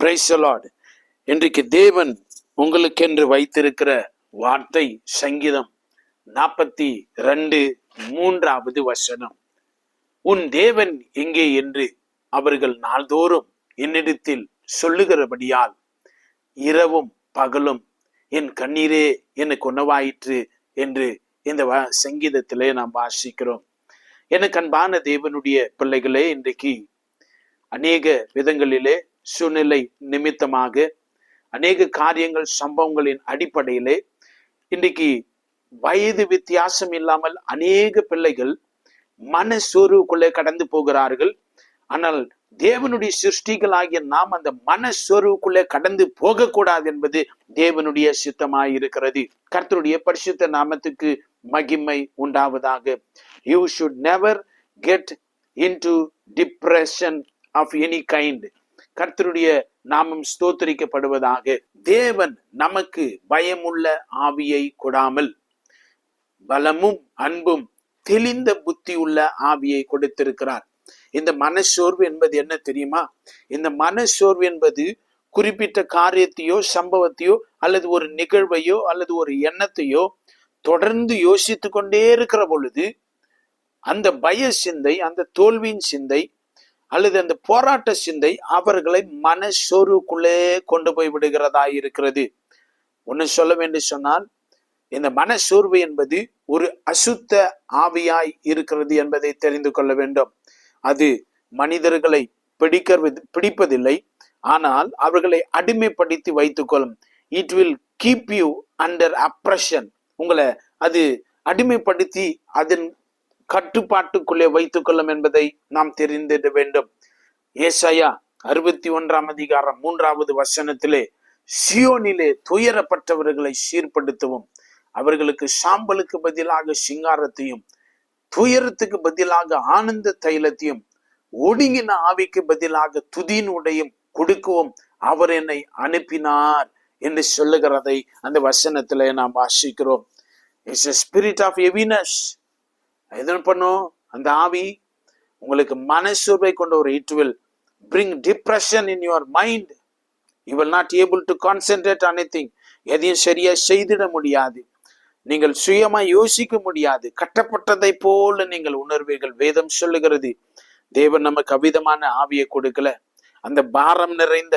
பிரைசலாட் இன்றைக்கு தேவன் உங்களுக்கென்று வைத்திருக்கிற வார்த்தை சங்கீதம் நாற்பத்தி ரெண்டு மூன்றாவது வசனம். உன் தேவன் எங்கே என்று அவர்கள் நாள்தோறும் என்னிடத்தில் சொல்லுகிறபடியால் இரவும் பகலும் என் கண்ணீரே எனக்கு உணவாயிற்று என்று இந்த வ- சங்கீதத்திலே நாம் வாசிக்கிறோம். எனக்கு அன்பான தேவனுடைய பிள்ளைகளே இன்றைக்கு அநேக விதங்களிலே சூழ்நிலை நிமித்தமாக அநேக காரியங்கள் சம்பவங்களின் அடிப்படையிலே இன்றைக்கு வயது வித்தியாசம் இல்லாமல் அநேக பிள்ளைகள் மனசோர்வுக்குள்ளே கடந்து போகிறார்கள். ஆனால் தேவனுடைய சிருஷ்டிகள் ஆகிய நாம் அந்த மனசோர்வுக்குள்ளே கடந்து போகக்கூடாது என்பது தேவனுடைய சித்தமாய் இருக்கிறது கர்த்தருடைய பரிசுத்த நாமத்துக்கு மகிமை உண்டாவதாக. You should never get into depression of any kind கர்த்தருடைய நாமம் ஸ்தோத்தரிக்கப்படுவதாக. தேவன் நமக்கு பயமுள்ள ஆவியை கொடாமல் பலமும் அன்பும் தெளிந்த புத்தி உள்ள ஆவியை கொடுத்திருக்கிறார். இந்த மனச்சோர்வு என்பது என்ன தெரியுமா? இந்த மனச்சோர்வு என்பது குறிப்பிட்ட காரியத்தையோ சம்பவத்தையோ அல்லது ஒரு நிகழ்வையோ அல்லது ஒரு எண்ணத்தையோ தொடர்ந்து யோசித்து கொண்டே இருக்கிற பொழுது அந்த பய சிந்தை அந்த தோல்வியின் சிந்தை அல்லது அந்த போராட்ட சிந்தை அவர்களை மனசோர்வுக்குள்ளே கொண்டு போய் விடுகிறதா இருக்கிறது. ஒன்று சொல்ல வேண்டும் சொன்னால் இந்த மனசோர்வு என்பது ஒரு அசுத்த ஆவியாய் இருக்கிறது என்பதை தெரிந்து கொள்ள வேண்டும். அது மனிதர்களை பிடிக்கிறது பிடிப்பதில்லை. ஆனால் அவர்களை அடிமைப்படுத்தி வைத்துக்கொள்ளும். It will keep you under oppression உங்களை அது அடிமைப்படுத்தி அதன் கட்டுப்பாட்டுக்குள்ளே வைத்துக்கொள்ளும் என்பதை நாம் தெரிந்திட வேண்டும். ஏசாயா அறுபத்தி ஒன்றாம் அதிகாரம் மூன்றாவது வசனத்திலே சியோனிலே துயரப்பட்டவர்களை சீர்படுத்தவும். அவர்களுக்கு சாம்பலுக்கு பதிலாக சிங்காரத்தையும் துயரத்துக்கு பதிலாக ஆனந்த தைலத்தையும் ஒடுங்கின ஆவிக்கு பதிலாக துதியினுடையும் கொடுக்கவும் அவர் என்னை அனுப்பினார் என்று சொல்லுகிறதை அந்த வசனத்திலே நாம் வாசிக்கிறோம். இட்ஸ் ஸ்பிரிட் ஆஃப் ஹெவினஸ் எது பண்ணும். அந்த ஆவி உங்களுக்கு மனசோர்வை கொண்ட ஒரு it will bring depression in your mind you will not able to concentrate anything எதையும் சரியா செய்திட முடியாது. நீங்கள் சுயமா யோசிக்க முடியாது. கட்டப்பட்டதை போல நீங்கள் உணர்வீர்கள். வேதம் சொல்லுகிறது தேவன் நமக்கு அவிதமான ஆவியை கொடுக்கல. அந்த பாரம் நிறைந்த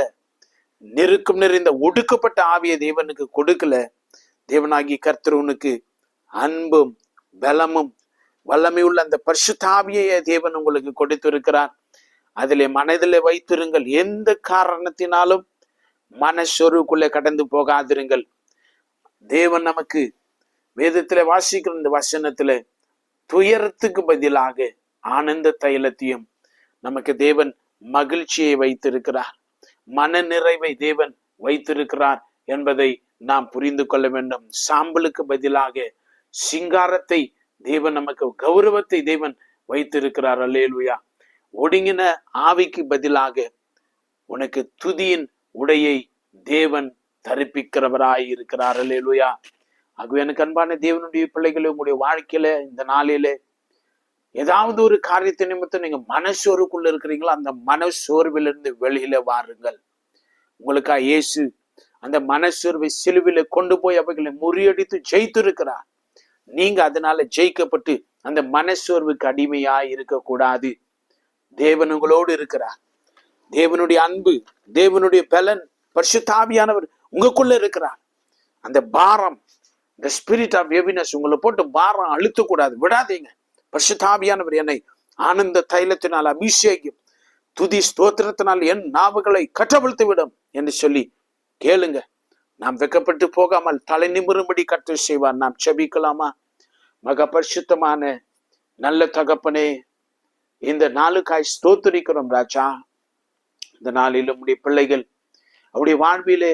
நெருக்கம் நிறைந்த ஒடுக்கப்பட்ட ஆவியை தேவனுக்கு கொடுக்கல. தேவனாகி கர்த்தர் உனக்கு அன்பும் பலமும் வல்லமை உள்ள அந்த பரிசுத்தாவியை தேவன் உங்களுக்கு கொடுத்திருக்கிறார். அதிலே மனதிலே வைத்திருங்கள். எந்த காரணத்தினாலும் மனசொருக்குள்ளே கடந்து போகாதிருங்கள். தேவன் நமக்கு வேதத்தில் வாசிக்கிற இந்த வசனத்துல துயரத்துக்கு பதிலாக ஆனந்த தைலத்தையும் நமக்கு தேவன் மகிழ்ச்சியை வைத்திருக்கிறார். மன நிறைவை தேவன் வைத்திருக்கிறார் என்பதை நாம் புரிந்து கொள்ள வேண்டும். சாம்பலுக்கு பதிலாக சிங்காரத்தை தேவன் நமக்கு கௌரவத்தை தேவன் வைத்திருக்கிறார். அல்லேலுயா. ஒடுங்கின ஆவிக்கு பதிலாக உனக்கு துதியின் உடையை தேவன் தரிப்பிக்கிறவராய் இருக்கிறார் அல்லேலுயா. ஆகவே எனக்கு அன்பான தேவனுடைய பிள்ளைகளே உங்களுடைய வாழ்க்கையில இந்த நாளிலே ஏதாவது ஒரு காரியத்தை நிமித்தம் நீங்க மனசோர்வுக்குள்ள இருக்கிறீங்களோ அந்த மனசோர்விலிருந்து வெளியில வாருங்கள். உங்களுக்கா இயேசு அந்த மனசோர்வை சிலுவில கொண்டு போய் அவைகளை முறியடித்து ஜெயித்திருக்கிறார். நீங்க அதனால ஜெயிக்கப்பட்டு அந்த மனசோர்வுக்கு அடிமையா இருக்கக்கூடாது. தேவன் உங்களோடு இருக்கிறார். தேவனுடைய அன்பு தேவனுடைய பலன் பரிசுத்தாவியானவர் உங்களுக்குள்ள இருக்கிறார். அந்த பாரம் இந்த ஸ்பிரிட் ஆஃப் ஹெவினஸ் உங்களை போட்டு பாரம் அழுத்தக்கூடாது. விடாதீங்க. பரிசுத்தாவியானவர் என்னை ஆனந்த தைலத்தினால் அபிஷேகம் துதி ஸ்தோத்திரத்தினால் என் நாவுகளை கட்டவிழ்த்து விடும் என்று சொல்லி கேளுங்க. நாம் வெக்கப்பட்டு போகாமல் தலை நிமிரும்படி கற்று செய்வார். நாம் செபிக்கலாமா? மக பரிசுத்தமான நல்ல தகப்பனே இந்த நாளுக்காய் ஸ்தோத்தரிக்கிறோம் ராஜா. இந்த நாளிலும் உடைய பிள்ளைகள் அவருடைய வாழ்விலே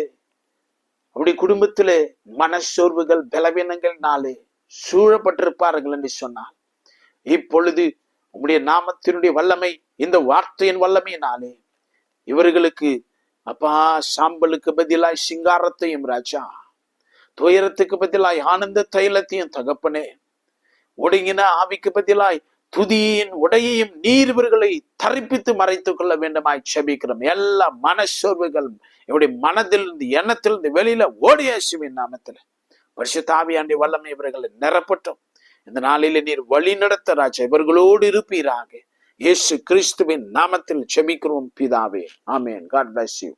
அவருடைய குடும்பத்திலே மனச்சோர்வுகள் பலவீனங்கள்னாலே சூழப்பட்டிருப்பார்கள் என்று சொன்னார் இப்பொழுது உங்களுடைய நாமத்தினுடைய வல்லமை இந்த வார்த்தையின் வல்லமையினாலே இவர்களுக்கு அப்பா சாம்பலுக்கு பதிலாய் சிங்காரத்தையும் ராஜா துயரத்துக்கு பதிலாய் ஆனந்த தைலத்தையும் தகப்பனே ஒடுங்கின ஆவிக்கு பதிலாய் துதியின் உடையையும் நீர் இவர்களை தரிப்பித்து மறைத்துக் கொள்ள வேண்டுமாய் செபிக்கிறோம். எல்லா மனசோர்வுகளும் இவருடைய மனதிலிருந்து எண்ணத்திலிருந்து வெளியில ஓடியாசுவின் நாமத்தில். பரிசுத்தாவியாண்டி வல்லமை இவர்களை நிரப்பட்டோம். இந்த நாளில நீர் வழி நடத்த ராஜா இவர்களோடு இருப்பீராக. இயேசு கிறிஸ்துவின் நாமத்தில் செபிக்கிறோம் பிதாவே. ஆமேன். God bless you